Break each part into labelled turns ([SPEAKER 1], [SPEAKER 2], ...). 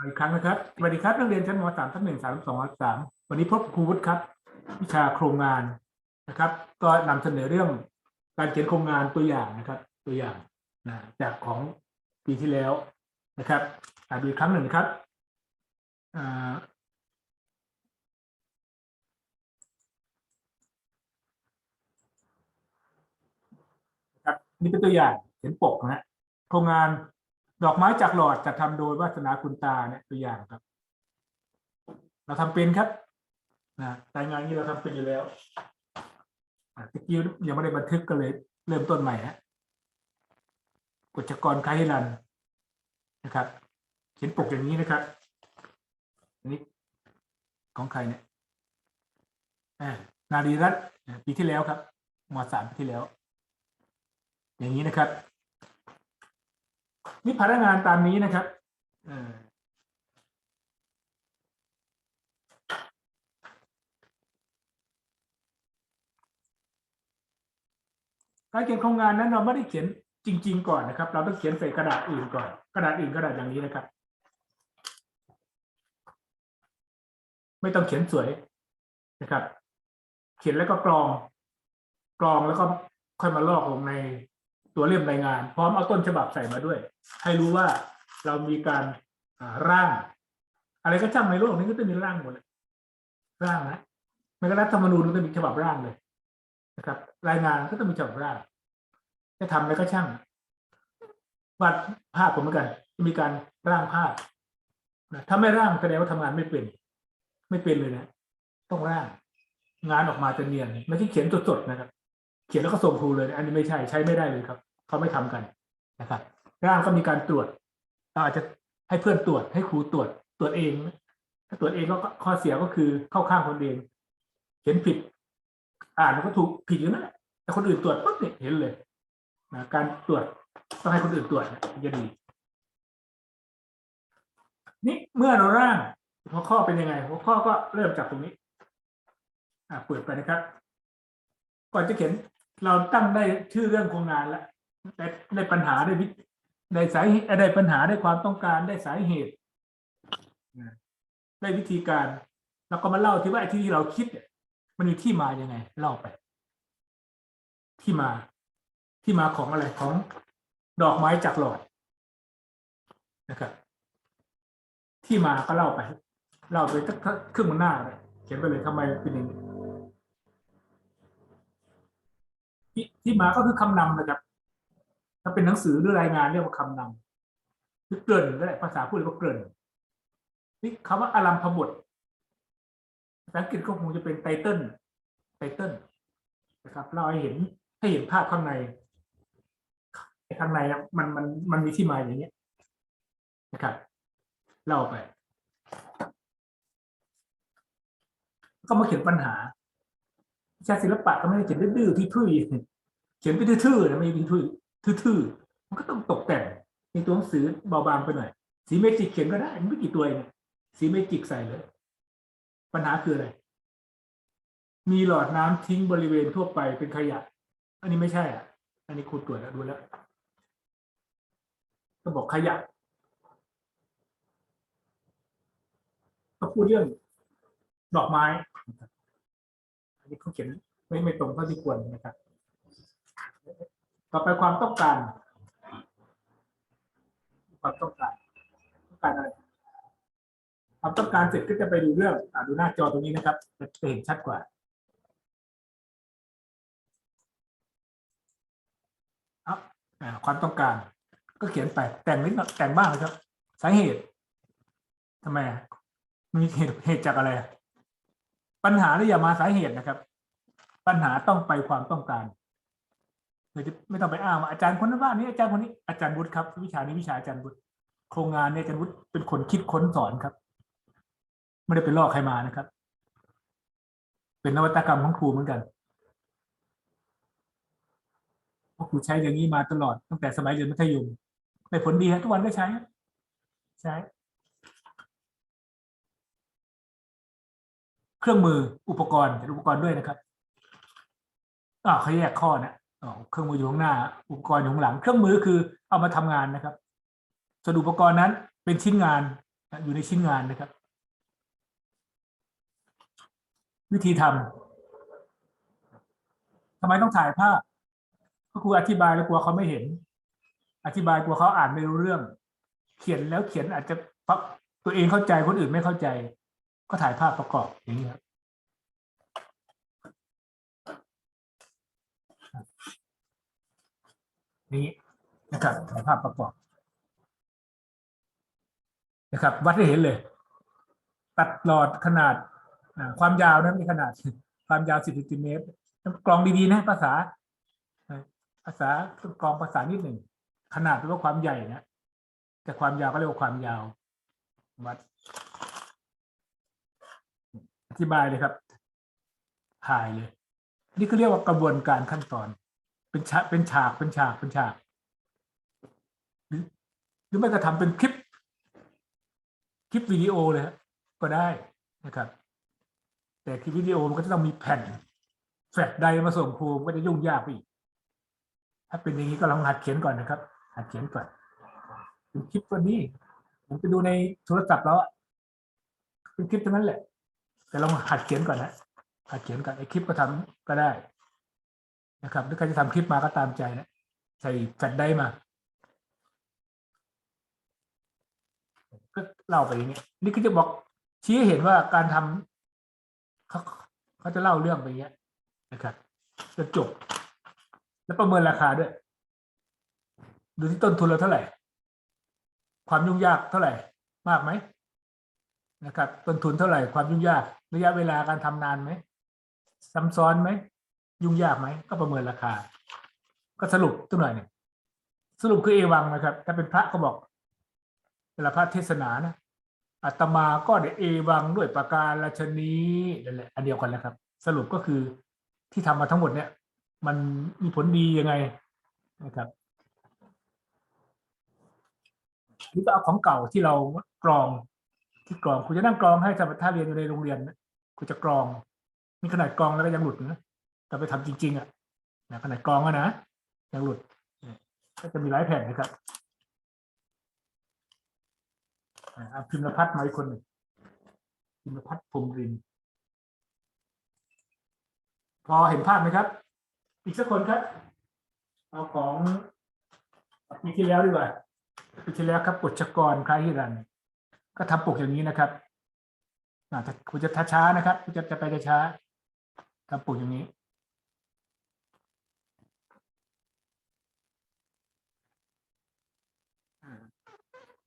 [SPEAKER 1] อีกครั้งนะครับ สวัสดีครับนักเรียนชั้นม .3 ทับหนึ่งสามสองสามวันนี้พบครูวุฒิครับ วิชาโครงงานนะครับ ก็นำเสนอเรื่องการเขียนโครงงานตัวอย่างนะครับ ตัวอย่างนะจากของปีที่แล้วนะครับอ่านอีกครั้งหนึ่งครับครับนี่เป็นตัวอย่างเขียนปกนะฮะโครงงาน ดอกไม้จากหลอดจัดทำโดยวาสนาคุณตาเนี่ยตัวอย่างครับ เราทำเป็นครับนะรายงานนี้เราทำเป็นอยู่แล้วอะตะกี้ยังไม่ได้บันทึกก็เลย เริ่มต้นใหม่ฮะกฎจกรไคฮิรันนะครับ เขียนปกอย่างนี้นะครับอันนี้ของใครเนี่ยนารีรัตปีที่แล้วครับมสามปีที่แล้ว อย่างนี้นะครับ นี่พนักงานตามนี้นะครับการเขียนโครงงานนั้นเราไม่ได้เขียนจริง ๆ ก่อนนะครับ เราต้องเขียนใส่กระดาษอื่นก่อน กระดาษอื่นกระดาษอย่างนี้นะครับ ไม่ต้องเขียนสวยนะครับ เขียนแล้วก็กรอง กรองแล้วก็ค่อยมาลอกลงในตัวเล่มรายงาน พร้อมเอาต้นฉบับใส่มาด้วย ให้รู้ว่าเรามีการร่าง อะไรก็ช่างในโลกนี้ก็ต้องมีร่างหมดเลยร่างนะไม่ก็รัฐธรรมนูญก็ต้องมีฉบับร่างเลยนะครับ รายงานก็ต้องมีฉบับร่างจะทำอะไรก็ช่างวาดภาพผมเหมือนกันจะมีการร่างภาพนะถ้าไม่ร่างแสดงว่าทำงานไม่เป็น ไม่เป็นเลยนะ ต้องร่าง งานออกมาจะเนียนไม่ใช่เขียนสดๆนะครับ เขียนแล้วก็ส่งครูเลย อันนี้ไม่ใช่ใช้ไม่ได้เลยครับ เขาไม่ทำกันนะครับ ร่างก็มีการตรวจเราอาจจะให้เพื่อนตรวจให้ครูตรวจตรวจเอง ถ้าตรวจเองก็ข้อเสียก็คือเข้าข้างคนเองเขียนผิด อ่านแล้วก็ถูกผิดอยู่นั่นแหละแต่คนอื่นตรวจปุ๊บเนี่ยเห็นเลยนะการตรวจต้องให้คนอื่นตรวจจะดีนี่เมื่อเราร่างหัวข้อเป็นยังไง หัวข้อก็เริ่มจากตรงนี้อ่าเปิดไปนะครับ ก่อนจะเขียนเราตั้งได้ชื่อเรื่องโครงงานแล้วได้ได้ปัญหาได้วิ ได้สาเหตุได้ปัญหาได้ความต้องการได้สาเหตุได้วิธีการ แล้วก็มาเล่าที่ว่าไอ้ที่เราคิดเนี่ยมันมีที่มาอยังไง เล่าไป ที่มาที่มาของอะไรของดอกไม้จากหลอดนะครับ ที่มาก็เล่าไป เล่าไปสักครึ่งมันหน้าเลยเขียนไปเลยทำไมเป็นอย่างนี้ที่ที่มาก็คือคำนำนะครับ ถ้าเป็นหนังสือหรือรายงานเรียกว่าคำนำหรือเกริ่นก็ได้ภาษาพูดเรียกว่าเกริ่นนี่คำว่าอารัมพบทภาษาอังกฤษก็คงจะเป็นไตเติลไตเติลนะครับ เราให้เห็นให้เห็นภาพข้างในข้างในมันมันมันมีที่มาอย่างเงี้ยนะครับเล่าไป ก็มาเขียนปัญหาชาศิลปะก็ไม่ได้เขียนดื้อๆที่ทุยเขียนไปทื่อๆนะไม่เป็นทุย ทื่อๆมันก็ต้องตกแต่งในตัวหนังสือเบาบางไปหน่อย สีเมจิกเขียนก็ได้มันไม่กี่ตัวเองสีเมจิกใส่เลย ปัญหาคืออะไร มีหลอดน้ำทิ้งบริเวณทั่วไปเป็นขยะ อันนี้ไม่ใช่อะ อันนี้ครูตรวจแล้วดูแล้วก็บอกขยะก็พูดเรื่องดอกไม้ อันนี้เขาเขียนไม่ไม่ตรงเท่าที่ควรนะครับ ต่อไปความต้องการ ความต้องการ ต้องการอะไรความต้องการเสร็จก็จะไปดูเรื่องอดูหน้าจอตรงนี้นะครับจะเห็นชัดกว่าเอาอ่าความต้องการ ก็เขียนไปแต่งนิดแต่งบ้างนะครับ สาเหตุทำไมมีเหตุเหตุจากอะไร ปัญหาที่อย่ามาสาเหตุนะครับ ปัญหาต้องไปความต้องการ เราจะไม่ต้องไปอ้างว่าอาจารย์คนนั้นว่านี้อาจารย์คนนี้อาจารย์วุฒิครับ วิชานี้วิชาอาจารย์วุฒิโครงงานเนี่ยอาจารย์วุฒิเป็นคนคิดค้นสอนครับไม่ได้ไปลอกใครมานะครับ เป็นนวัตกรรมของครูเหมือนกันเพราะครูใช้อย่างนี้มาตลอดตั้งแต่สมัยเรียนมัธยมได้ผลดีฮะทุกวันก็ใช้ใช้ เครื่องมืออุปกรณ์อุปกรณ์ด้วยนะครับอ่าเขาแยกข้อนะ เครื่องมืออยู่ข้างหน้า อุปกรณ์อยู่ข้างหลัง เครื่องมือคือเอามาทำงานนะครับ ส่วนอุปกรณ์นั้นเป็นชิ้นงานอยู่ในชิ้นงานนะครับ วิธีทำทำไมต้องถ่ายภาพก็ครูอธิบายแล้วกลัวเขาไม่เห็น อธิบายกลัวเขาอ่านไม่รู้เรื่อง เขียนแล้วเขียนอาจจะตัวเองเข้าใจคนอื่นไม่เข้าใจ ก็ถ่ายภาพประกอบอย่างนี้ครับ นี้นะครับภาพประกอบนะครับวัดให้เห็นเลย ตัดหลอดขนาดความยาวนะมีขนาดความยาวสิบเซนติเมตรกรองดีๆนะภาษาภาษต้องกรองภาษานิดหนึ่งขนาดหรือว่าความใหญ่นะแต่ความยาวก็เรียกว่าความยาววัดอธิบายเลยครับถ่ายเลย นี่ก็เรียกว่ากระบวนการขั้นตอน เป็นฉากเป็นฉากเป็นฉากเป็นฉากหรือไม่ก็ทำเป็นคลิป คลิปวิดีโอเลยก็ได้นะครับ แต่คลิปวิดีโอมันก็จะต้องมีแผ่นแฟลชไดมาส่งครูมันก็จะยุ่งยากไปอีกถ้าเป็นอย่างนี้ก็ลองหัดเขียนก่อนนะครับ หัดเขียนก่อนดูคลิปตัวนี้ผมไปดูในโทรศัพท์แล้วเป็นคลิปทั้งนั้นแหละ แต่ลองหัดเขียนก่อนนะหัดเขียนก่อนไอ้คลิปก็ทำก็ได้ นะครับหรือใครจะทำคลิปมาก็ตามใจนะใส่แฟลชไดรฟ์มาก็เล่าไปอย่างนี้นี่ก็จะบอกชี้ให้เห็นว่าการทำเขาเขาจะเล่าเรื่องไปอย่างเงี้ยนะครับจะจบ แล้วประเมินราคาด้วย ดูที่ต้นทุนเราเท่าไหร่ ความยุ่งยากเท่าไหร่ มากไหมนะครับ ต้นทุนเท่าไหร่ ความยุ่งยาก ระยะเวลาการทำนานไหมซ้ำซ้อนไหม ยุ่งยากไหมก็ประเมินราคา ก็สรุปตัวหน่อยหนึ่งสรุปคือเอวังนะครับ ถ้าเป็นพระก็บอกเวลาพระเทศนานะอาตมาก็ได้เอวังด้วยประการราชนีนั่นแหละอันเดียวกันแล้วครับ สรุปก็คือที่ทำมาทั้งหมดเนี่ย มันมีผลดียังไงนะครับหรือก็เอาของเก่าที่เรากรองที่กรองคุณจะนั่งกรองให้สมรถ้าเรียนอยู่ในโรงเรียนนะคุณจะกรองมีขนาดกรองแล้วก็ยังหลุดนะ แต่ไปทำจริง ๆ อะนะขนาดกรองอะนะยังหลุดเนี่ยก็จะมีหลายแผ่นนะครับอ่าพิมพ์พัฒน์มาอีกคนหนึ่งพิมพ์พัฒน์พรมริน พอเห็นภาพไหมครับ อีกสักคนครับ เอาของปีที่แล้วดีกว่าปีที่แล้วครับกฎชกรคล้ายฮิรัน ก็ทำปกอย่างนี้นะครับอ่าคุณจะช้าๆนะครับคุณจะจะไปช้าทำปกอย่างนี้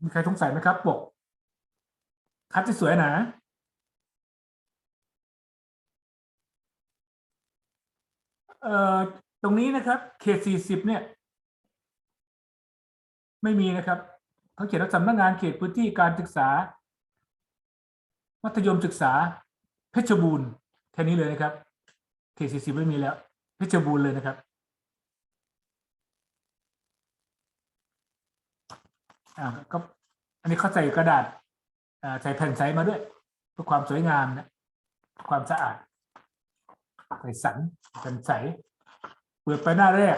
[SPEAKER 1] มีใครสงสัยไหมครับปกคัดที่สวยนะเอ่อตรงนี้นะครับเขตสี่สิบเนี่ย ไม่มีนะครับเขาเขียนว่าสำนักงานเขตพื้นที่การศึกษา มัธยมศึกษา เพชรบูรณ์แค่นี้เลยนะครับ เขตสี่สิบไม่มีแล้ว เพชรบูรณ์เลยนะครับอ่าก็ อันนี้เขาใส่กระดาษใส่แผ่นใสมาด้วยเพื่อความสวยงามนะความสะอาดใส่สันแผ่นใสเปิดไปหน้าแรก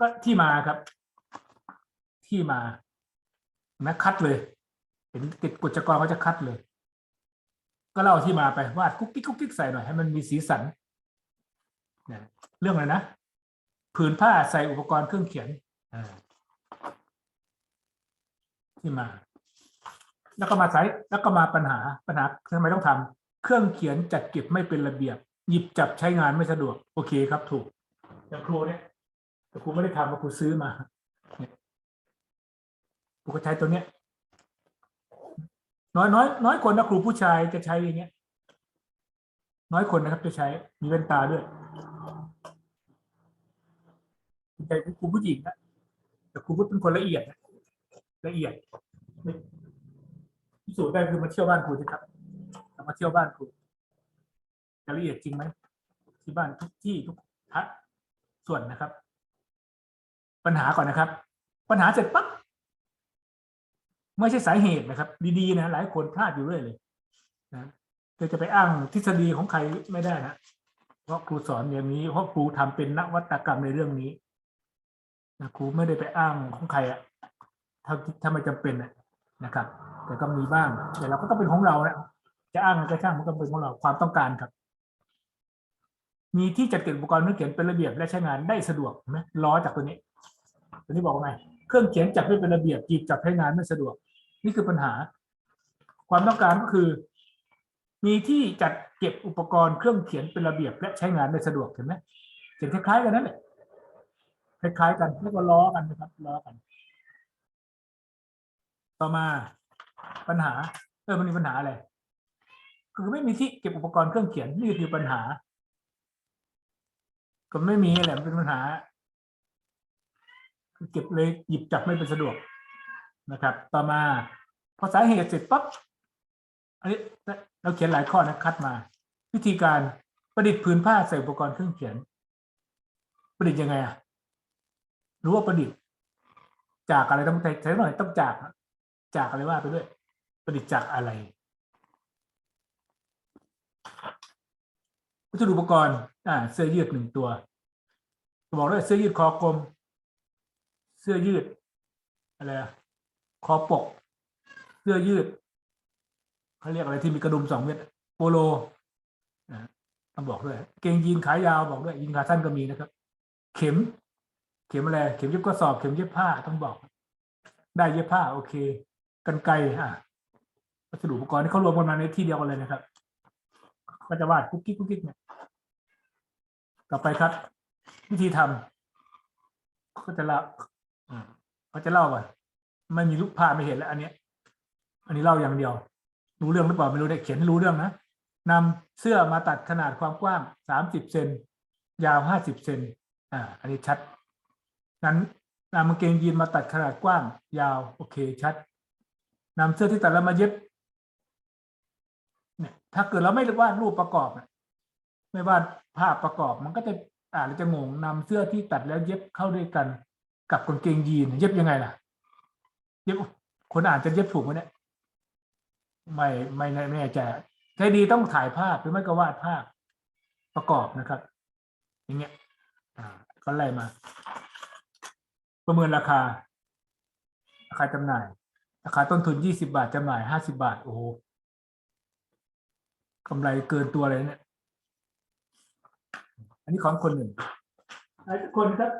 [SPEAKER 1] ก็ที่มาครับ ที่มานะคัดเลย เห็นติดกฎจกรเขาจะคัดเลย ก็เล่าที่มาไปวาดกุ๊กกิ๊กกุ๊กกิ๊กใส่หน่อยให้มันมีสีสันเนี่ยเรื่องอะไรนะผืนผ้าใส่อุปกรณ์เครื่องเขียนอ่า ที่มา แล้วก็มาใช้แล้วก็มาปัญหาปัญหาทำไมต้องทำเครื่องเขียนจัดเก็บไม่เป็นระเบียบ หยิบจับใช้งานไม่สะดวก โอเคครับถูกอย่างครูเนี่ยแต่ครูไม่ได้ทำมาครูซื้อมาครูก็ใช้ตัวเนี้ย น้อยน้อยน้อยคนนะครูผู้ชายจะใช้อย่างเงี้ย น้อยคนนะครับ จะใช้มีแว่นตาด้วยใจครูผู้หญิงนะแต่ครูผู้เป็นคนละเอียดนะ ละเอียดพิสูจน์ได้คือมาเที่ยวบ้านครูสิครับมาเที่ยวบ้านครูจะละเอียดจริงไหมที่บ้านทุกที่ทุกทัศส่วนนะครับ ปัญหาก่อนนะครับ ปัญหาเสร็จปั๊บไม่ใช่สาเหตุนะครับ ดีๆนะหลายคนพลาดอยู่เรื่อยเลยนะจะจะไปอ้างทฤษฎีของใครไม่ได้นะเพราะครูสอนอย่างนี้เพราะครูทำเป็นนวัตกรรมในเรื่องนี้นะครูไม่ได้ไปอ้างของใครอะ ถ้าถ้าไม่จำเป็นนะครับ แต่ก็มีบ้างแต่เราก็ต้องเป็นของเราแหละจะอ้างอะไรก็ช่างมันก็เป็นของเราความต้องการครับ มีที่จัดเก็บอุปกรณ์เครื่องเขียนเป็นระเบียบและใช้งานได้สะดวกนไหมล้อจากตัวนี้ ตัวนี้บอกว่าไงเครื่องเขียนจัดไม่เป็นระเบียบหยิบจับใช้งานไม่สะดวก นี่คือปัญหา ความต้องการก็คือ มีที่จัดเก็บอุปกรณ์เครื่องเขียนเป็นระเบียบและใช้งานได้สะดวกเห็นไหมเขียนคล้ายๆกันนั่นแหละคล้ายๆกันแล้วก็ล้อกันนะครับล้อกัน ต่อมาปัญหาเออมันมีปัญหาอะไรคือไม่มีที่เก็บอุปกรณ์เครื่องเขียนนี่คือปัญหา ก็ไม่มีแหละมันเป็นปัญหาคือเก็บเลยหยิบจับไม่เป็นสะดวกนะครับ ต่อมาพอสาเหตุเสร็จปั๊บอันนี้เราเขียนหลายข้อนะคัดมา วิธีการประดิษฐ์พื้นผ้าใส่อุปกรณ์เครื่องเขียน ประดิษฐ์ยังไงอะรู้ว่าประดิษฐ์จากอะไรต้องใช้หน่อยต้องจาก จากอะไรว่าไปด้วย ประดิษฐ์จากอะไรวัสดุอุปกรณ์อ่าเสื้อยืดหนึ่งตัวบอกด้วยเสื้อยืดคอกลม เสื้อยืดอะไรคอปก เสื้อยืดเขาเรียกอะไรที่มีกระดุมสองเม็ดโปโลอ่าต้องบอกด้วย เกงยีนขายาวบอกด้วยยีนขาสั้นก็มีนะครับ เข็ม เข็มอะไร เข็มเย็บกระสอบ เข็มเย็บผ้าต้องบอก ได้เย็บผ้า โอเค กันไกรอะวัสดุอุปกรณ์ที่เขารวมกันมาในที่เดียวกันเลยนะครับ ก็จะวาดกุ๊กกิ๊กกุ๊กกิ๊กเนี่ย ต่อไปครับ วิธีทำก็จะเล่าอืมเขาจะเล่าก่อนไม่มีรูปภาพไม่เห็นแล้วอันเนี้ย อันนี้เล่าอย่างเดียว รู้เรื่องหรือเปล่าไม่รู้ได้เขียนให้รู้เรื่องนะนำเสื้อมาตัดขนาดความกว้างสามสิบเซนยาวห้าสิบเซนอ่า อันนี้ชัด นั้นนำกางเกงยีนมาตัดขนาดกว้าง ยาว โอเค ชัด นำเสื้อที่ตัดแล้วมาเย็บเนี่ยถ้าเกิดเราไม่วาดรูปประกอบเนี่ยไม่วาดภาพประกอบ มันก็จะอ่านแล้วจะงงนำเสื้อที่ตัดแล้วเย็บเข้าด้วยกันกับกางเกงยีนเย็บยังไงล่ะ เย็บคนอ่านจะเย็บถูกไหมเนี่ยไม่ไม่ไม่แน่ใจใช้ดีต้องถ่ายภาพหรือไม่ก็วาดภาพประกอบนะครับ อย่างเงี้ย อ่าก็ไล่มา ประเมินราคา ราคาจำหน่าย ราคาต้นทุนยี่สิบาทจำหน่ายห้าสิบาท โอ้โหกำไรเกินตัวเลยเนี่ย อันนี้ของคนหนึ่งอันนี้คนครับ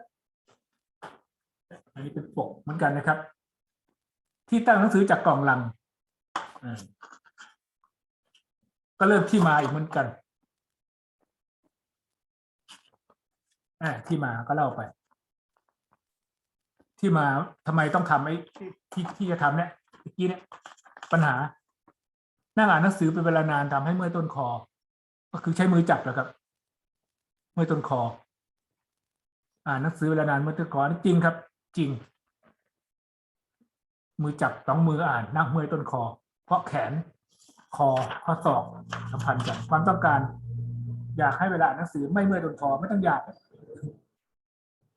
[SPEAKER 1] อันนี้เป็นปกเหมือนกันนะครับ ที่ตั้งหนังสือจากกล่องลัง ก็เริ่มที่มาอีกเหมือนกัน อ่าที่มาก็เล่าไป ที่มาทำไมต้องทำไอ้ที่ที่จะทำเนี่ยเมื่อกี้เนี่ย ปัญหานั่งอ่านหนังสือเป็นเวลานานทำให้เมื่อยต้นคอ ก็คือใช้มือจับแหละครับเมื่อยต้นคอ อ่านหนังสือเวลานานเมื่อยต้นคอจริงครับ จริง มือจับสองมืออ่านนั่งเมื่อยต้นคอ เพราะแขนคอข้อศอกสัมพันธ์กันความต้องการ อยากให้เวลาอ่านหนังสือไม่เมื่อยต้นคอไม่ต้องอยาก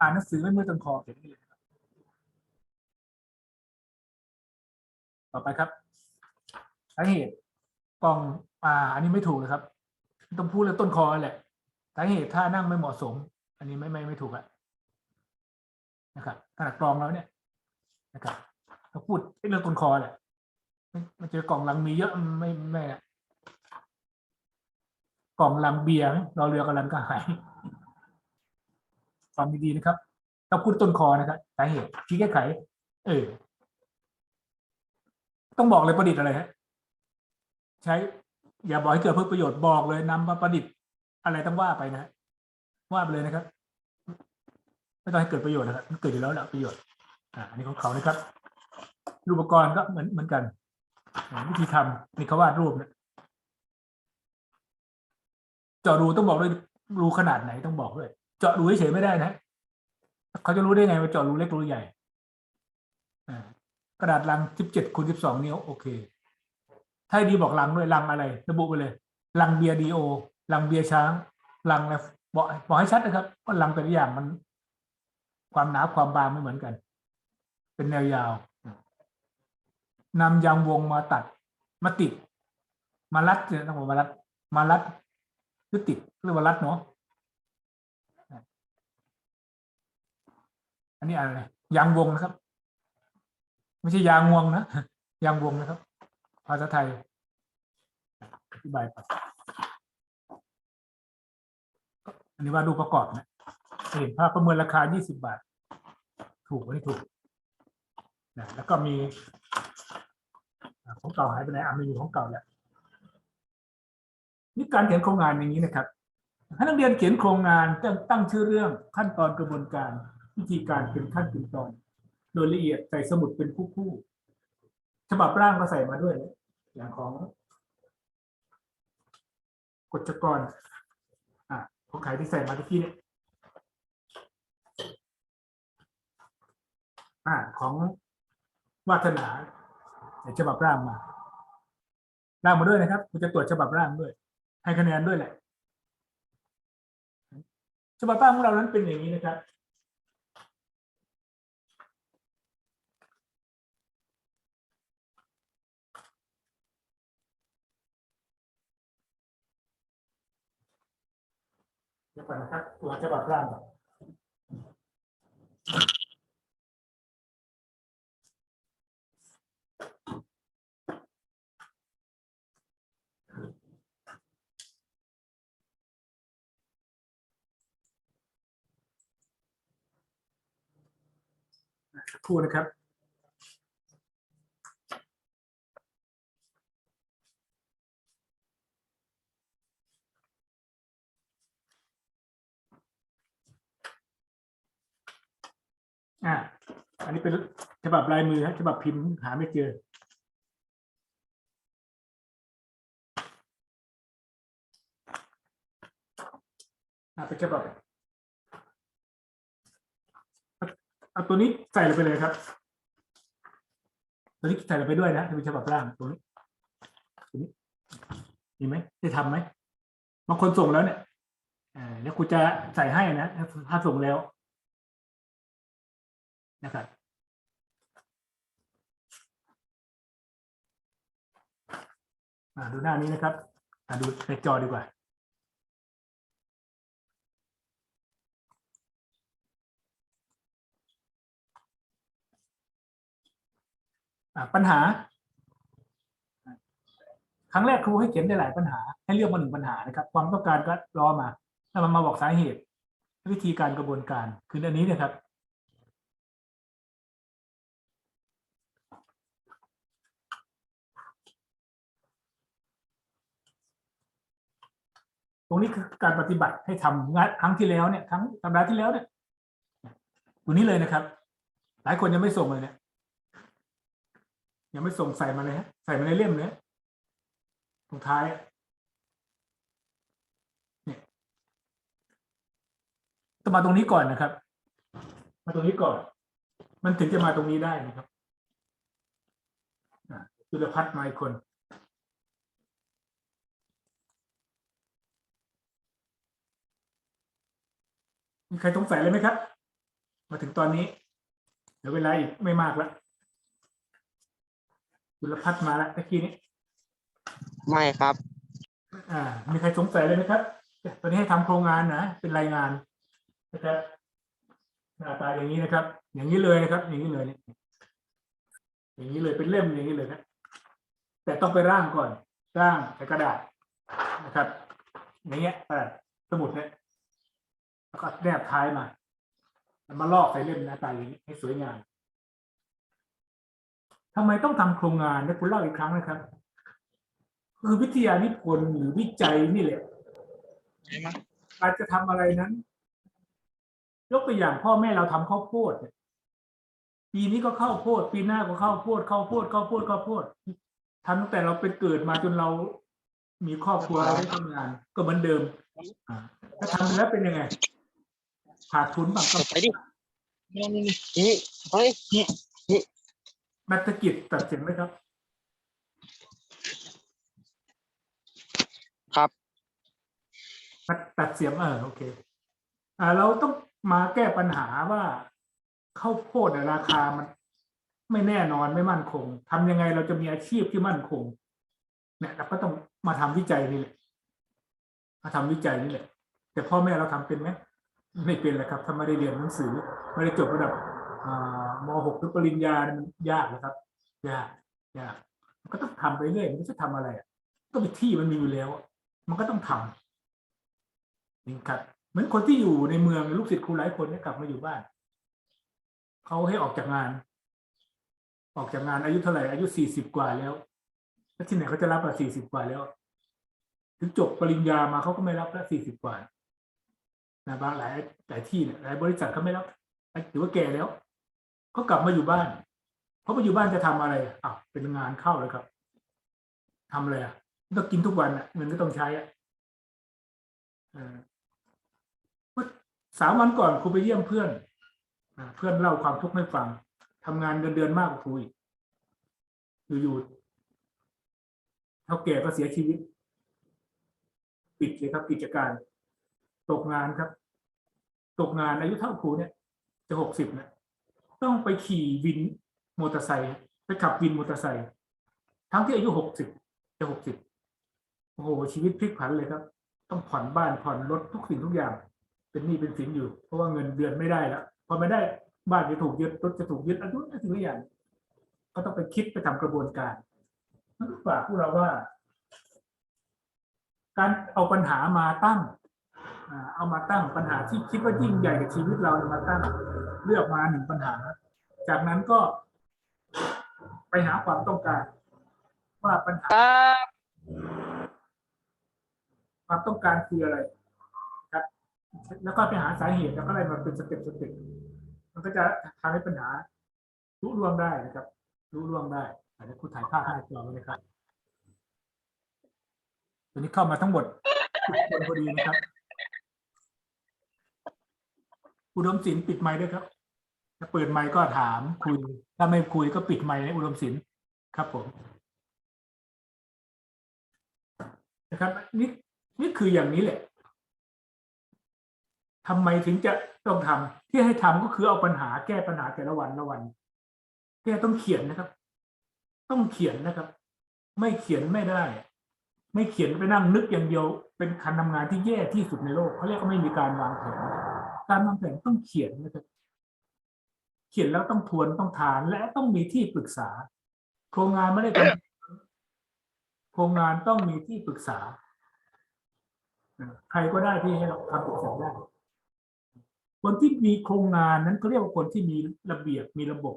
[SPEAKER 1] อ่านหนังสือไม่เมื่อยต้นคอเขียนนี่เลย ต่อไปครับสาเหตุกล่องอ่าอันนี้ไม่ถูกเลยครับต้องพูดเรื่องต้นคอแหละสาเหตุถ้านั่งไม่เหมาะสม อันนี้ไม่ไม่ไม่ถูกอะนะครับขนาดกรองแล้วเนี่ยนะครับถ้าพูดเรื่องต้นคอแหละมันเจอกล่องลังมีเยอะไม่ไม่กล่องลังเบียร์เราเรือกำลังก็หายฟังดีๆนะครับถ้าพูดต้นคอนะครับสาเหตุชี้แก้ไข เออ ต้องบอกเลยประดิษฐ์อะไรฮะใช้ อย่าบอกให้เกิดเพื่อประโยชน์บอกเลยนำมาประดิษฐ์อะไรต้องว่าไปนะว่าไปเลยนะครับ ไม่ต้องให้เกิดประโยชน์นะครับมันเกิดอยู่แล้วแหละประโยชน์อ่าอันนี้ของเขานะครับรูปกรณ์ก็เหมือนเหมือนกันวิธีทำนี่เขาวาดรูปเนี่ยเจาะรูต้องบอกด้วยรูขนาดไหนต้องบอกด้วย เจาะรูเฉยไม่ได้นะเขาจะรู้ได้ไงว่าเจาะรูเล็กรูใหญ่ กระดาษลังสิบเจ็ดคูณสิบสองนิ้วโอเคถ้าให้ดีบอกลังด้วยลังอะไร ระบุไปเลยลังเบียร์ดีโอลังเบียร์ช้างลังอะไรบอกบอกให้ชัดนะครับว่าลังแต่ละอย่างมัน ความหนาความบางไม่เหมือนกัน เป็นแนวยาวนำยางวงมาตัดมาติด มารัดเนี่ยต้องบอกมารัด มารัดหรือติดเรียกว่ารัดเนาะอันนี้อะไรยางวงนะครับ ไม่ใช่ยางวงนะยางวงนะครับ ภาษาไทยอธิบายไปอันนี้ว่าดูประกอบนะเห็นภาพประเมินราคา 20 บาท ถูกไหมถูกนะแล้วก็มีของเก่าหายไปไหนอะมีอยู่ของเก่าแหละนี่การเขียนโครงงานอย่างนี้นะครับให้นักเรียนเขียนโครงงานตั้งชื่อเรื่องขั้นตอนกระบวนการวิธีการเป็นขั้นเป็นตอน โดยละเอียดใส่สมุดเป็นคู่คู่ๆฉบับร่างก็ใส่มาด้วยนะอย่างของกฎจกรอะของใครที่ใส่มาตะกี้เนี่ยอ่าของวาสนาในฉบับร่างมาร่างมาด้วยนะครับคุณจะตรวจฉบับร่างด้วย ให้คะแนนด้วยแหละฉบับร่างของเรานั้นเป็นอย่างนี้นะครับ ดี๋ยวก่อนนะครับตัวฉบับร่างก่อนสักครู่นะครับ อ่า อั นนี้เป็นฉบับลายมือครับฉบับพิมพ์หาไม่เจออาเป็นฉบับเอาตัวนี้ใส่ลงไปเลยครับ ตัวนี้ใส่ลงไปด้วยนะจะเป็นฉบับล่างตัวนี้ตัวนี้มีไหมได้ทำไหมบางคนส่งแล้วเนี่ยแล้วครูจะใส่ให้นะถ้าส่งแล้วนะครับ อ่า ดูหน้านี้นะครับดูในจอดีกว่า ปัญหา ครั้งแรกครูให้เขียนได้หลายปัญหา ให้เลือกมาหนึ่งปัญหานะครับ ความต้องการก็รอมา แล้วมันมาบอกสาเหตุ วิธีการกระบวนการ คืออันนี้นะครับ ตรงนี้คือการปฏิบัติให้ทำงานครั้งที่แล้วเนี่ยครั้งสัปดาห์ที่แล้วเนี่ยตัวนี้เลยนะครับ หลายคนยังไม่ส่งเลยเนี่ยยังไม่ส่งใส่มาเลยฮะใส่มาในเล่มเลยตรงท้ายเนี่ยต้องมาตรงนี้ก่อนนะครับ มาตรงนี้ก่อน มันถึงจะมาตรงนี้ได้นะครับจุลพัฒน์มาอีกคน มีใครสงสัยเลยไหมครับ มาถึงตอนนี้ เดี๋ยวเวลาอีกไม่มากแล้วจุลพัฒน์มาแล้วตะกี้นี้
[SPEAKER 2] ไม่ครับ
[SPEAKER 1] อ่า มีใครสงสัยเลยไหมครับ ตอนนี้ให้ทำโครงงานนะ เป็นรายงานนะครับหน้าตาอย่างนี้นะครับ อย่างนี้เลยนะครับ อย่างนี้เลยเนี่ยอย่างนี้เลยเป็นเล่มอย่างนี้เลยครับแต่ต้องไปร่างก่อน ร่างใส่กระดาษนะครับอย่างเงี้ยเออสมุดเนี่ย แล้วก็แนบท้ายมาแล้วมาลอกใส่เล่มหน้าตาอย่างนี้ให้สวยงามทำไมต้องทำโครงงานเนี่ยคุณเล่าอีกครั้งนะครับ คือวิทยานิพนธ์หรือวิจัยนี่แหละการจะทำอะไรนั้น ยกตัวอย่างพ่อแม่เราทำข้าวโพดเนี่ยปีนี้ก็ข้าวโพด ปีหน้าก็ข้าวโพดข้าวโพดข้าวโพดข้าวโพดทำตั้งแต่เราเป็นเกิดมาจนเรามีครอบครัวเราได้ทำงาน ก็เหมือนเดิมอ่าถ้าทำไปแล้วเป็นยังไง ขาดทุนบ้างก็
[SPEAKER 2] ไปดินี่นี่นี่เฮ้ยนี่
[SPEAKER 1] นักกิจตัดสินไหมครับ
[SPEAKER 2] ครับ
[SPEAKER 1] ตัดตัดเสียงเออโอเค อ่า เราต้องมาแก้ปัญหาว่าข้าวโพดเนี่ยราคามัน ไม่แน่นอนไม่มั่นคงทำยังไงเราจะมีอาชีพที่มั่นคง เนี่ยเราก็ต้องมาทำวิจัยนี่แหละมาทำวิจัยนี่แหละแต่พ่อแม่เราทำเป็นไหม ไม่เป็นเลยครับถ้าไม่ได้เรียนหนังสือ ไม่ได้จบระดับมหกหรือปริญญายากนะครับ ยากยากก็ต้องทำไปเรื่อยมันจะทำอะไรอะก็มีที่มันมีอยู่แล้ว มันก็ต้องทำนี่ครับเหมือนคนที่อยู่ในเมืองลูกศิษย์ครูหลายคนเนี่ยกลับมาอยู่บ้านเขาให้ออกจากงาน ออกจากงานอายุเท่าไหร่อายุสี่สิบกว่าแล้วแล้วที่ไหนเขาจะรับอะสี่สิบกว่าแล้ว ถึงจบปริญญามาเขาก็ไม่รับแล้วสี่สิบกว่า นะบางหลายหลายที่เนี่ยหลายบริษัทเขาไม่รับถือว่าแก่แล้วเขากลับมาอยู่บ้านเขาะมาอยู่บ้านจะทำอะไรอะเป็นงานเข้าเลยครับทำอะไรอะต้องกินทุกวันอะเงินก็ต้องใช้อะสามวันก่อนครูไปเยี่ยมเพื่อนอเพื่อนเล่าความทุกข์ให้ฟังทำงานเงินเดือนมากกว่าครูอีกอยู่ๆเท่าแก่ก็เสียชีวิต ปิดเลยครับกิจการ ตกงานครับ ตกงานอายุเท่าครูเนี่ยจะหกสิบนะต้องไปขี่วินมอเตอร์ไซค์ไปขับวินมอเตอร์ไซค์ทั้งที่อายุหกสิบจะหกสิบโอ้โหชีวิตพลิกผันเลยครับ ต้องผ่อนบ้านผ่อนรถทุกสิ่งทุกอย่าง เป็นหนี้เป็นสินอยู่ เพราะว่าเงินเดือนไม่ได้แล้วพอไม่ได้บ้านจะถูกยึดรถจะถูกยึดอันนู้นอันนี้ทุกอย่างก็ต้องไปคิดไปทำกระบวนการนั่นฝากพวกเราว่า การเอาปัญหามาตั้ง เอามาตั้งปัญหาที่คิดว่ายิ่งใหญ่กับชีวิตเรามาตั้งเลือกมาหนึ่งปัญหา จากนั้นก็ ไปหาความต้องการ ว่าปัญหา
[SPEAKER 2] ครับ
[SPEAKER 1] ความต้องการคืออะไรครับ แล้วก็ไปหาสาเหตุแล้วก็อะไรมาเป็นสเต็ปสเต็ปมันก็จะทำให้ปัญหารู้ร่วงได้นะครับ รู้ร่วงได้อาจจะคุณถ่ายภาพหน้าจอไว้เลยครับตอนนี้เข้ามาทั้งหมดสิบคนพอดีนะครับ อุดมศิลป์ปิดไมค์ด้วยครับถ้าเปิดไมค์ก็ถามคุย ถ้าไม่คุยก็ปิดไมค์ในอุดมศิลป์ครับผมนะครับนี่นี่คืออย่างนี้แหละทำไมถึงจะต้องทำที่ให้ทำก็คือเอาปัญหาแก้ปัญหาแต่ละวันละวันแก้ต้องเขียนนะครับ ต้องเขียนนะครับ ไม่เขียนไม่ได้ ไม่เขียนไปนั่งนึกอย่างเดียว เป็นการทำงานที่แย่ที่สุดในโลกเขาเรียกว่าไม่มีการวางแผน การวางแผนต้องเขียนนะครับ เขียนแล้วต้องทวนต้องทานและต้องมีที่ปรึกษา โครงงานไม่ได้ทำโครงงานต้องมีที่ปรึกษา ใครก็ได้ที่ให้เราคำปรึกษาได้คนที่มีโครงงานนั้นเขาเรียกว่าคนที่มีระเบียบมีระบบ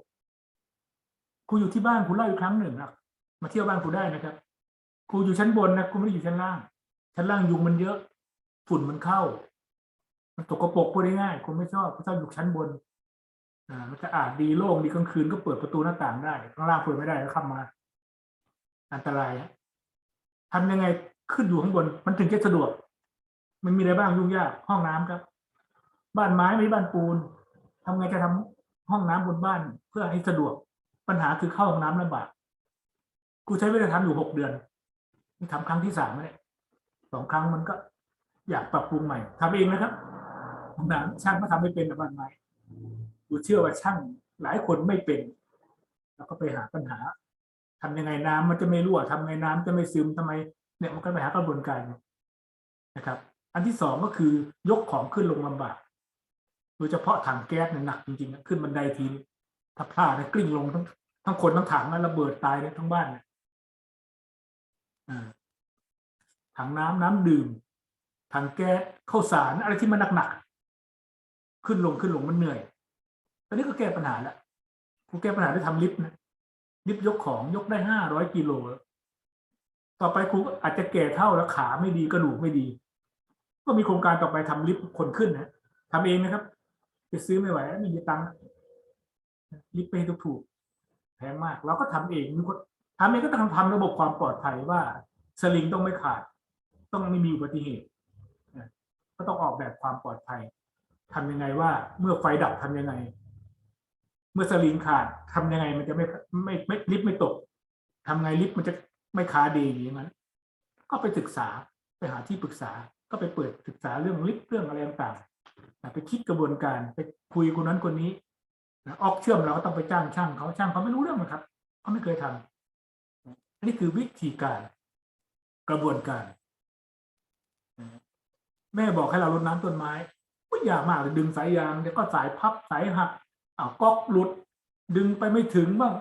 [SPEAKER 1] ครูอยู่ที่บ้านครูเล่าอีกครั้งหนึ่งนะมาเที่ยวบ้านครูได้นะครับครูอยู่ชั้นบนนะครูไม่ได้อยู่ชั้นล่าง ชั้นล่างยุงมันเยอะ ฝุ่นมันเข้า มันตกกระปกพูดง่ายๆครูไม่ชอบครูชอบอยู่ชั้นบนอ่ามันจะอาจดีโล่งดีกลางคืนก็เปิดประตูหน้าต่างได้ข้างล่างเปิดไม่ได้แล้วข้ามา อันตรายอะทำยังไงขึ้นอยู่ข้างบน มันถึงจะสะดวก มันมีอะไรบ้างยุ่งยากห้องน้ำครับ บ้านไม้ไม่ใช่บ้านปูนทำไงจะทำห้องน้ำบนบ้านเพื่อให้สะดวก ปัญหาคือเข้าห้องน้ำลำบากกูใช้เวลาทำอยู่หกเดือนนี่ทำครั้งที่สามแล้วเนี่ยสองครั้งมันก็อยากปรับปรุงใหม่ทำเองนะครับ ห้องน้ำช่างก็ทำไม่เป็นนะบ้านไม้กูเชื่อว่าช่างหลายคนไม่เป็น แล้วก็ไปหาปัญหาทำยังไงน้ำมันจะไม่รั่วทำไงน้ำจะไม่ซึมทำไม เนี่ยมันก็ไปหากระบวนการนะครับ อันที่สองก็คือยกของขึ้นลงลำบากโดยเฉพาะถังแก๊สเนี่ยหนักจริงๆขึ้นบันไดทีถ้าพลาดเนี่ยกลิ้งลงทั้งทั้งคนทั้งถังนะระเบิดตายเลยทั้งบ้านเนี่ยถังน้ำน้ำดื่มถังแก๊สข้าวสารอะไรที่มันหนักๆ ขึ้นลงขึ้นลงมันเหนื่อย ตอนนี้ก็แก้ปัญหาแล้วกูแก้ปัญหาด้วยทำลิฟต์นะลิฟต์ยกของยกได้ห้าร้อยกิโลต่อไปครูอาจจะแก่เท่าแล้วขาไม่ดีกระดูกไม่ดี ก็มีโครงการต่อไปทำลิฟต์คนขึ้นนะทำเองนะครับไปซื้อไม่ไหวไม่มีตังค์ลิฟต์ไปให้ถูกแพงมากเราก็ทำเองมีคนทำเองก็ต้องทำระบบความปลอดภัยว่าสลิงต้องไม่ขาด ต้องไม่มีอุบัติเหตุก็ต้องออกแบบความปลอดภัย ทำยังไงว่า เมื่อไฟดับทำยังไง เมื่อสลิงขาดทำยังไง มันจะไม่ไม่ไม่ลิฟต์ไม่ตกทำไงลิฟต์มันจะไม่คาเดย์อย่างนั้นก็ไปศึกษาไปหาที่ปรึกษา ก็ไปเปิดศึกษาเรื่องลิฟต์เรื่องอะไรต่างๆไปคิดกระบวนการไปคุยคนนั้นคนนี้ออกเชื่อมเราก็ต้องไปจ้างช่างเขาช่างเขาไม่รู้เรื่องนะครับเขาไม่เคยทำอันนี้คือวิธีการกระบวนการ แม่บอกให้เรารดน้ำต้นไม้ ยากมากเลยดึงสายยางเดี๋ยวก็สายพับสายหักอ้าวก๊อกหลุด ดึงไปไม่ถึงบ้าง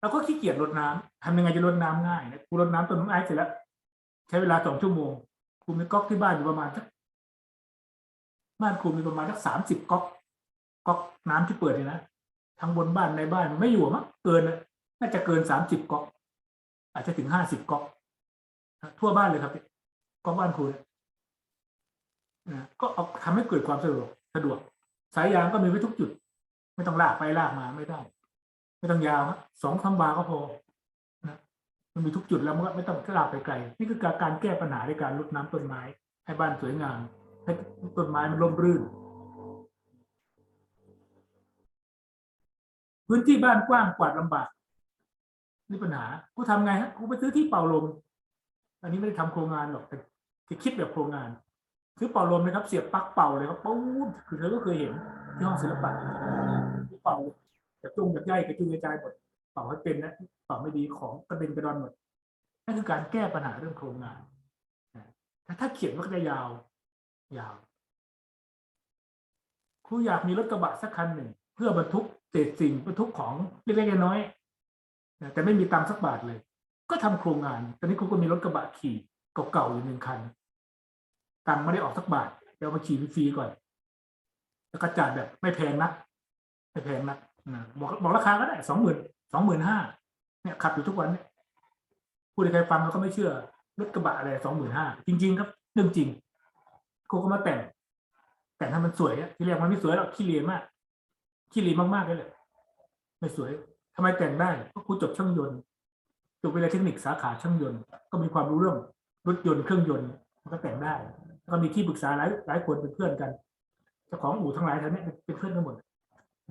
[SPEAKER 1] เราก็ขี้เกียจรดน้ำทำยังไงจะรดน้ำง่ายนะกูรดน้ำต้นไม้เสร็จแล้ว ใช้เวลาสองชั่วโมงกูมีก๊อกที่บ้านอยู่ประมาณสักบ้านกูมีประมาณสักสามสิบก๊อกก๊อกน้ำที่เปิดเลยนะทั้งบนบ้านในบ้านไม่อยู่มั้งเกินนะน่าจะเกินสามสิบก๊อกอาจจะถึงห้าสิบก๊อกทั่วบ้านเลยครับก๊อกบ้านคุณนะ ก็เอาทำให้เกิดความสะดวกสะดวก สายยางก็มีไว้ทุกจุด ไม่ต้องลากไปลากมาไม่ได้ ไม่ต้องยาวครับสองคำบาก็พอนะมันมีทุกจุดแล้วมันก็ไม่ต้องลากไปไกล นี่คือการแก้ปัญหาในการลดน้ำต้นไม้ ให้บ้านสวยงาม ให้ต้นไม้มันร่มรื่น พื้นที่บ้านกว้างกวาดลำบากนี่ปัญหากูทำไงฮะกูไปซื้อที่เป่าลม อันนี้ไม่ได้ทำโครงงานหรอกแต่คิดแบบโครงงาน ซื้อเป่าลมนะครับเสียบปลั๊กเป่าเลยครับปู๊ดคือเธอก็เคยเห็นที่ห้องศิลปะที่เป่าจะจุ้งจะย่ายกระจุยกระจายหมดเป่าให้เป็นนะเป่าไม่ดีของกระเด็นกระดอนหมดนั่นคือการแก้ปัญหาเรื่องโครงงานถ้าถ้าเขียนมันก็จะยาวยาวครูอยากมีรถกระบะสักคันหนึ่ง เพื่อบรรทุกเศษสิ่งบรรทุกของเล็กๆน้อยๆแต่ไม่มีตังค์สักบาทเลย ก็ทำโครงงาน ตอนนี้ครูก็มีรถกระบะขี่เก่าๆอยู่หนึ่งคัน ตังค์ไม่ได้ออกสักบาทเดี๋ยวมาขี่ฟรีก่อน แล้วก็จ่ายแบบไม่แพงนักไม่แพงนักนะบอกบอกราคาก็ได้สองหมื่นสองหมื่นห้าเนี่ยขับอยู่ทุกวันเนี่ยพูดให้ใครฟังแล้วก็ไม่เชื่อรถกระบะอะไรสองหมื่นห้าจริง ๆ ครับ เรื่องจริงครูก็มาแต่ง แต่งให้มันสวยอะที่เรียกมันไม่สวยหรอกขี้เลียมากขี้เลียมากๆเลยแหละไม่สวยทำไมแต่งได้เพราะครูจบช่างยนต์จบวิทยาเทคนิคสาขาช่างยนต์ ก็มีความรู้เรื่องรถยนต์เครื่องยนต์มันก็แต่งได้ ก็มีที่ปรึกษาหลายหลายคนเป็นเพื่อนกันเจ้าของอู่ทั้งหลายแถวเนี้ยเป็นเพื่อนกันหมด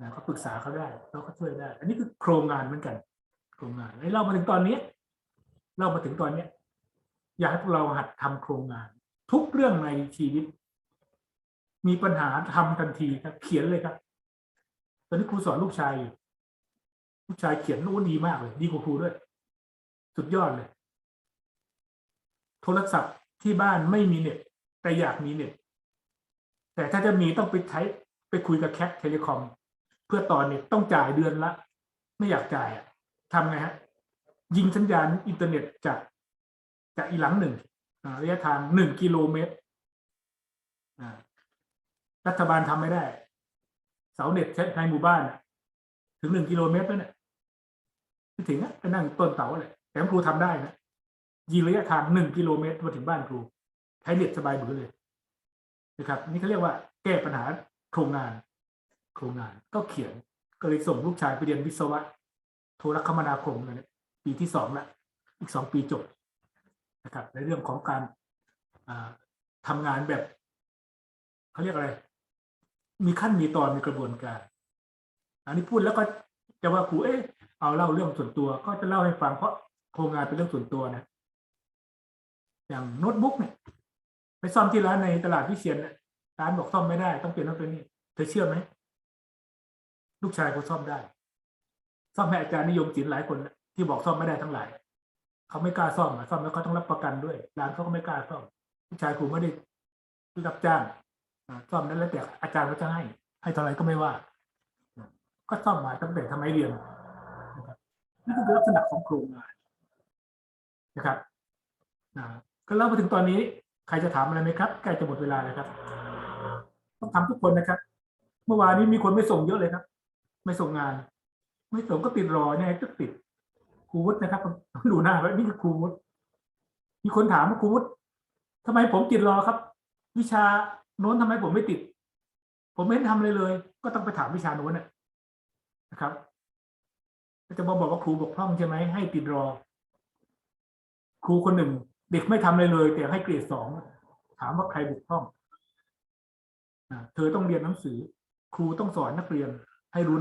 [SPEAKER 1] นะเขาปรึกษาเขาได้เราก็ช่วยได้ อันนี้คือโครงงานเหมือนกัน โครงงานแล้วเรามาถึงตอนนี้ เรามาถึงตอนเนี้ยอยากให้พวกเราหัดทำโครงงาน ทุกเรื่องในชีวิต มีปัญหาทำทันทีครับ เขียนเลยครับ ตอนนี้ครูสอนลูกชายอยู่ลูกชายเขียนโอ้ดีมากเลย ดีกว่าครูด้วย สุดยอดเลย โทรศัพท์ที่บ้านไม่มีเน็ต แต่อยากมีเน็ตแต่ถ้าจะมีต้องไปใช้ไปคุยกับแคทเทเลคอมเพื่อต่อเน็ตต้องจ่ายเดือนละ ไม่อยากจ่ายอะทำไงฮะ ยิงสัญญาณอินเทอร์เน็ตจากจากอีหลังหนึ่งระยะทางหนึ่งกิโลเมตรรัฐบาลทำไม่ได้ เสาเน็ตในหมู่บ้านถึงหนึ่งกิโลเมตรแล้วเนี่ยไม่ถึงนะไปนั่งต้นเสาเลยแต่ครูทำได้นะยิงระยะทางหนึ่งกิโลเมตรมาถึงบ้านครู ใช้เน็ตสบายมือเลยนะครับ นี่เขาเรียกว่าแก้ปัญหาโครงงาน โครงงานก็เขียนก็เลยส่งลูกชายไปเรียนวิศวะ โทรคมนาคมเลยเนี่ยปีที่สองละอีกสองปีจบนะครับ ในเรื่องของการอ่าทำงานแบบเขาเรียกอะไร มีขั้นมีตอนมีกระบวนการ อันนี้พูดแล้วก็จะว่าครูเอ๊ะเอาเล่าเรื่องส่วนตัว ก็จะเล่าให้ฟังเพราะโครงงานเป็นเรื่องส่วนตัวนะ อย่างโน้ตบุ๊กเนี่ย ไปซ่อมที่ร้านในตลาดวิเชียนเนี่ยร้านบอกซ่อมไม่ได้ ต้องเปลี่ยนต้องเป็นนี่เธอเชื่อไหมลูกชายเขาซ่อมได้ ซ่อมให้อาจารย์นิยมศิลป์หลายคนนะที่บอกซ่อมไม่ได้ทั้งหลายเขาไม่กล้าซ่อมอะซ่อมแล้วเขาต้องรับประกันด้วย ร้านเขาก็ไม่กล้าซ่อมลูกชายครูไม่ได้รับจ้างซ่อมนั้นแล้วแต่อาจารย์เขาจะให้ให้เท่าไรก็ไม่ว่า ก็ซ่อมมาตั้งแต่ทำไมเรียนนี่คือลักษณะของโครงงานนะครับก็เล่ามาถึงตอนนี้ ใครจะถามอะไรไหมครับ ใกล้จะหมดเวลาแล้วครับ ต้องทำทุกคนนะครับ เมื่อวานนี้มีคนไม่ส่งเยอะเลยครับ ไม่ส่งงาน ไม่ส่งก็ติดรอเนี่ยก็ติดครูวุฒินะครับดูหน้าไว้นี่คือครูวุฒิมีคนถามว่าครูวุฒิทำไมผมติดรอครับ วิชาโน้นทำไมผมไม่ติด ผมไม่ได้ทำเลยเลย ก็ต้องไปถามวิชาโน้นนะครับจะมาบอกว่าครูบกพร่องใช่ไหมให้ติดรอ ครูคนหนึ่ง เด็กไม่ทำอะไรเลย แต่ให้เกรดสองถามว่าใครบกพร่องเธอต้องเรียนหนังสือ ครูต้องสอนนักเรียนให้รู้